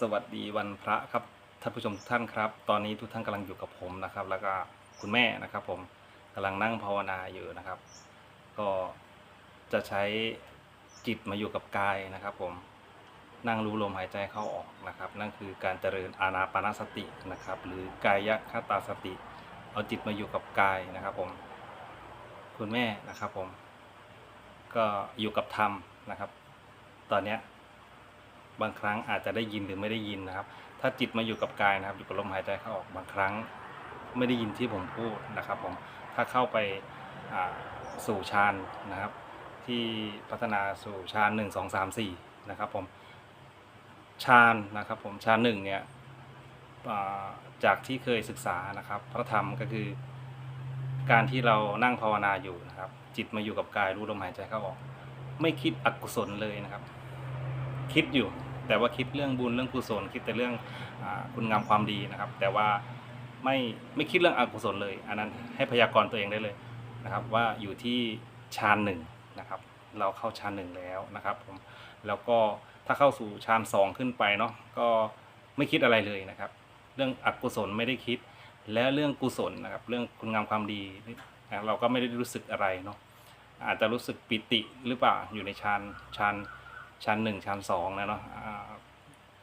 สวัสดีวันพระครับท่านผู้ชมทุกท่านครับ ตอนนี้ทุกท่านกำลังอยู่กับผมนะครับ แล้วก็คุณแม่นะครับ ผมกำลังนั่งภาวนาอยู่นะครับ ก็จะใช้จิตมาอยู่กับกายนะครับ ผมนั่งรู้ลมหายใจเข้าออกนะครับ นั่นคือการเจริญอานาปานสตินะครับ หรือกายคตาสติ เอาจิตมาอยู่กับกายนะครับ ผม คุณแม่นะครับ ผม ก็อยู่กับธรรมนะครับ ตอนเนี้ย บางครั้งอาจจะได้ยินหรือไม่ได้ยินนะครับ ถ้าจิตมาอยู่กับกายนะครับ อยู่กับลมหายใจเข้าออกบางครั้ง ไม่ได้ยินที่ผมพูดนะครับผมถ้าเข้าไปสู่ฌานนะครับ ที่พัฒนาสู่ฌานหนึ่งสองสามสี่นะครับผมฌานนะครับผมฌานหนึ่งเนี่ยจากที่เคยศึกษานะครับ พระธรรมก็คือการที่เรานั่งภาวนาอยู่นะครับ จิตมาอยู่กับกายรู้ลมหายใจเข้าออก ไม่คิดอกุศลเลยนะครับ คิดอยู่ แต่ว่าคิดเรื่องบุญเรื่องกุศล คิดแต่เรื่องอคุณงามความดีนะครับ แต่ว่าไม่ไม่คิดเรื่องอกุศลเลย อันนั้นให้พยากรณ์ตัวเองได้เลยนะครับ ว่าอยู่ที่ฌานหนึ่งนะครับ เราเข้าฌานหนึ่งแล้วนะครับผมแล้วก็ถ้าเข้าสู่ฌานสองขึ้นไปเนาะก็ไม่คิดอะไรเลยนะครับ เรื่องอกุศลไม่ได้คิด และเรื่องกุศลนะครับ เรื่องคุณงามความดีเราก็ไม่ได้รู้สึกอะไรเนาะอาจจะรู้สึกปิติหรือเปล่าอยู่ในฌานฌาน ชั้นหนึ่งชั้นสองนะเนาะ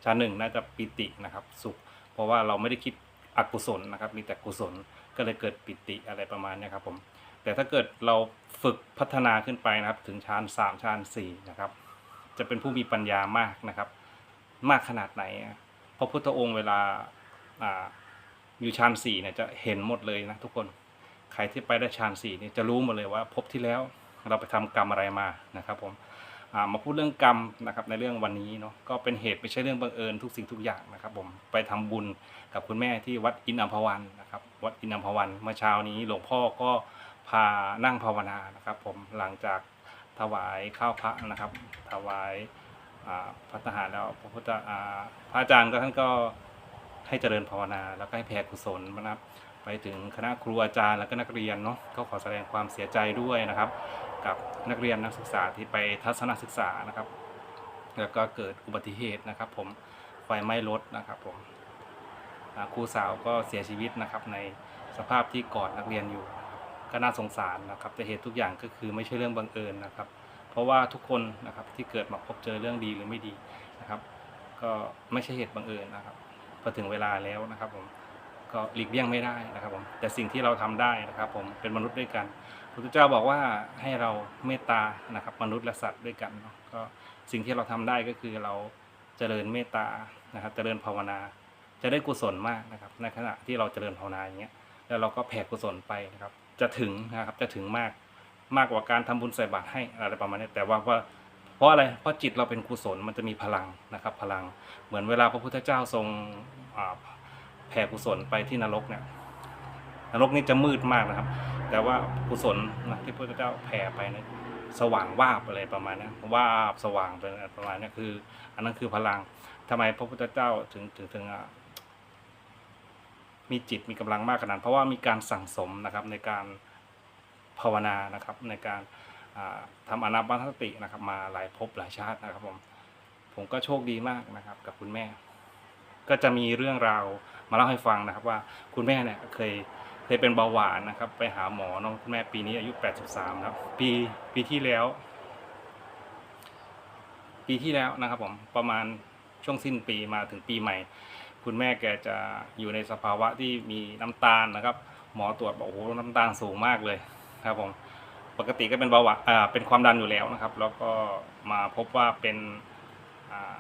ชั้นหนึ่งน่าจะปิตินะครับ สุข เพราะว่าเราไม่ได้คิดอกุศลนะครับ มีแต่กุศลก็เลยเกิดปิติอะไรประมาณนี้ครับผมแต่ถ้าเกิดเราฝึกพัฒนาขึ้นไปนะครับ ถึงชั้นสามชั้นสี่นะครับ จะเป็นผู้มีปัญญามากนะครับ มากขนาดไหนพระพุทธองค์เวลาอยู่ชั้นสี่เนี่ยจะเห็นหมดเลยนะทุกคนใครที่ไปได้ชั้นสี่เนี่ยจะรู้หมดเลยว่าภพที่แล้วเราไปทำกรรมอะไรมานะครับผม มาพูดเรื่องกรรมนะครับในเรื่องวันนี้เนาะก็เป็นเหตุไม่ใช่เรื่องบังเอิญทุกสิ่งทุกอย่างนะครับผมไปทำบุญกับคุณแม่ที่วัดอินอัมพวันนะครับวัดอินอัมพวันเมื่อเช้านี้หลวงพ่อก็พานั่งภาวนานะครับ ผมหลังจากถวายข้าวพระนะครับ ถวายพระทหารแล้วพระพุทธอ่าพระอาจารย์ก็ท่านก็ให้เจริญภาวนา แล้วก็ให้แผ่กุศลนะครับ ไปถึงคณะครูอาจารย์และก็นักเรียนเนาะก็ขอแสดงความเสียใจด้วยนะครับ กับนักเรียนนักศึกษาที่ไปทัศนศึกษานะครับ แล้วก็เกิดอุบัติเหตุนะครับ ผมไฟไหม้รถนะครับผมครูสาวก็เสียชีวิตนะครับในสภาพที่กอดนักเรียนอยู่ ก็น่าสงสารนะครับแต่เหตุทุกอย่างก็คือไม่ใช่เรื่องบังเอิญนะครับ เพราะว่าทุกคนนะครับที่เกิดมาพบเจอเรื่องดีหรือไม่ดีนะครับ ก็ไม่ใช่เหตุบังเอิญนะครับพอถึงเวลาแล้วนะครับผม ก็หลีกเลี่ยงไม่ได้นะครับผมแต่สิ่งที่เราทำได้นะครับผมเป็นมนุษย์ด้วยกันพระพุทธเจ้าบอกว่าให้เราเมตตานะครับมนุษย์และสัตว์ด้วยกันนะก็สิ่งที่เราทำได้ก็คือเราเจริญเมตตานะครับเจริญภาวนา จะได้กุศลมากนะครับในขณะที่เราเจริญภาวนาอย่างเงี้ยแล้วเราก็แผ่กุศลไปนะครับจะถึงนะครับจะถึงมากมากกว่าการทำบุญใส่บาตรให้อะไรประมาณนี้แต่ว่าว่าเพราะอะไรเพราะจิตเราเป็นกุศลมันจะมีพลังนะครับพลังเหมือนเวลาพระพุทธเจ้าทรงอ่า แผ่กุศลไปที่นรกเนี่ยนรกนี่จะมืดมากนะครับ แต่ว่ากุศลนะที่พระพุทธเจ้าแผ่ไปนะสว่างวาบอะไรประมาณนี้วาบสว่างเป็นอะไรประมาณนี้คือ อันนั้นคือพลังทำไมพระพุทธเจ้าถึงถึงถึงมีจิตมีกำลังมากขนาดเพราะว่ามีการสั่งสมนะครับในการภาวนานะครับ ในการอ่าทำอนาปานสตินะครับ มาหลายภพหลายชาตินะครับผมผมก็โชคดีมากนะครับ กับคุณแม่ ก็จะมีเรื่องราวมาเล่าให้ฟังนะครับว่าคุณแม่เนี่ยเคยเคยเป็นเบาหวานนะครับ ไปหาหมอน้องคุณแม่ปีนี้อายุ 83ครับปีปีที่แล้ว ปีที่แล้วนะครับผมประมาณช่วงสิ้นปีมาถึงปีใหม่ คุณแม่แกจะอยู่ในสภาวะที่มีน้ำตาลนะครับ หมอตรวจบอกโอ้โหน้ำตาลสูงมากเลยครับผมปกติก็เป็นเบาหวานอ่าเป็นความดันอยู่แล้วนะครับ แล้วก็มาพบว่าเป็นอ่า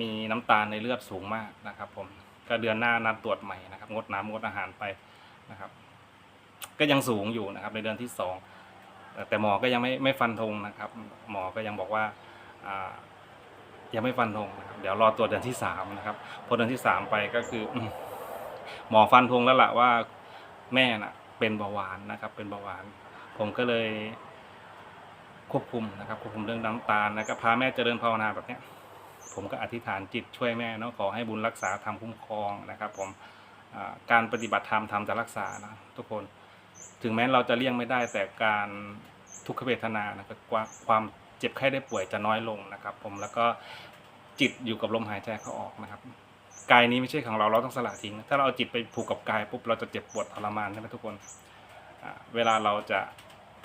มีน้ำตาลในเลือดสูงมากนะครับ ผมก็เดือนหน้านัดตรวจใหม่นะครับ งดน้ำงดอาหารไปนะครับ ก็ยังสูงอยู่นะครับ ในเดือนที่สองแต่หมอก็ยังไม่ไม่ฟันธงนะครับ หมอก็ยังบอกว่ายังไม่ฟันธงนะครับ เดี๋ยวรอตรวจเดือนที่สามนะครับพอเดือนที่สามไปก็คือหมอฟันธงแล้วล่ะว่าแม่น่ะ เป็นเบาหวานนะครับ เป็นเบาหวาน ผมก็เลยควบคุมนะครับ ควบคุมเรื่องน้ำตาลแล้วก็พาแม่เจริญภาวนาแบบเนี้ย ผมก็อธิษฐานจิตช่วยแม่เนาะขอให้บุญรักษาทำคุ้มครองนะครับ ผมการปฏิบัติธรรมทำจะรักษานะทุกคน ถึงแม้เราจะเลี่ยงไม่ได้แต่การทุกขเวทนานะครับความเจ็บไข้ได้ป่วยจะน้อยลงนะครับ ผมแล้วก็จิตอยู่กับลมหายใจเข้าออกนะครับกายนี้ไม่ใช่ของเราเราต้องสละทิ้ง ถ้าเราเอาจิตไปผูกกับกายปุ๊บเราจะเจ็บปวดทรมานใช่ไหมทุกคนเวลาเราจะ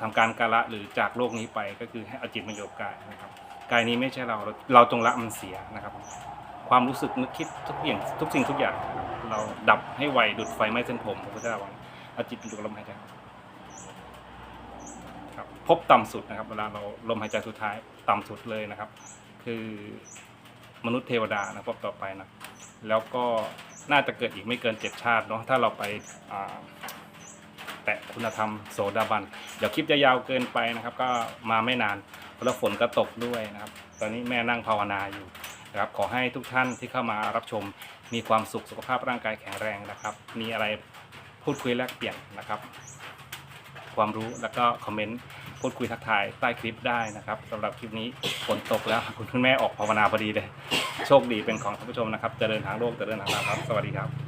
ทำการกาละหรือจากโลกนี้ไปก็คือให้เอาจิตมาอยู่กับกายนะครับ กายนี้ไม่ใช่เราเรา เราจงละมันเสียนะครับ ความรู้สึกนึกคิดทุกอย่างทุกสิ่งทุกอย่าง เราดับให้ไวดุดไฟไหม้เส้นผมพระพุทธเจ้าว่าเอาจิตอยู่กับลมหายใจครับพบต่ำสุดนะครับ เวลาเราลมหายใจสุดท้ายต่ำสุดเลยนะครับ คือมนุษย์เทวดานะพบต่อไปนะแล้วก็น่าจะเกิดอีกไม่เกินเจ็ดชาติเนาะถ้าเราไปแตะคุณธรรมโสดาบัน เดี๋ยวคลิปจะยาวเกินไปนะครับ ก็มาไม่นาน แล้วฝนก็ตกด้วยนะครับ ตอนนี้แม่นั่งภาวนาอยู่นะครับ ขอให้ทุกท่านที่เข้ามารับชมมีความสุขสุขภาพร่างกายแข็งแรงนะครับ มีอะไรพูดคุยแลกเปลี่ยนนะครับ ความรู้แล้วก็คอมเมนต์พูดคุยทักทายใต้คลิปได้นะครับสำหรับคลิปนี้ฝนตกแล้วคุณแม่ออกภาวนาพอดีเลย โชคดีเป็นของท่านผู้ชมนะครับเจริญทางโลกเจริญทางธรรมครับ สวัสดีครับ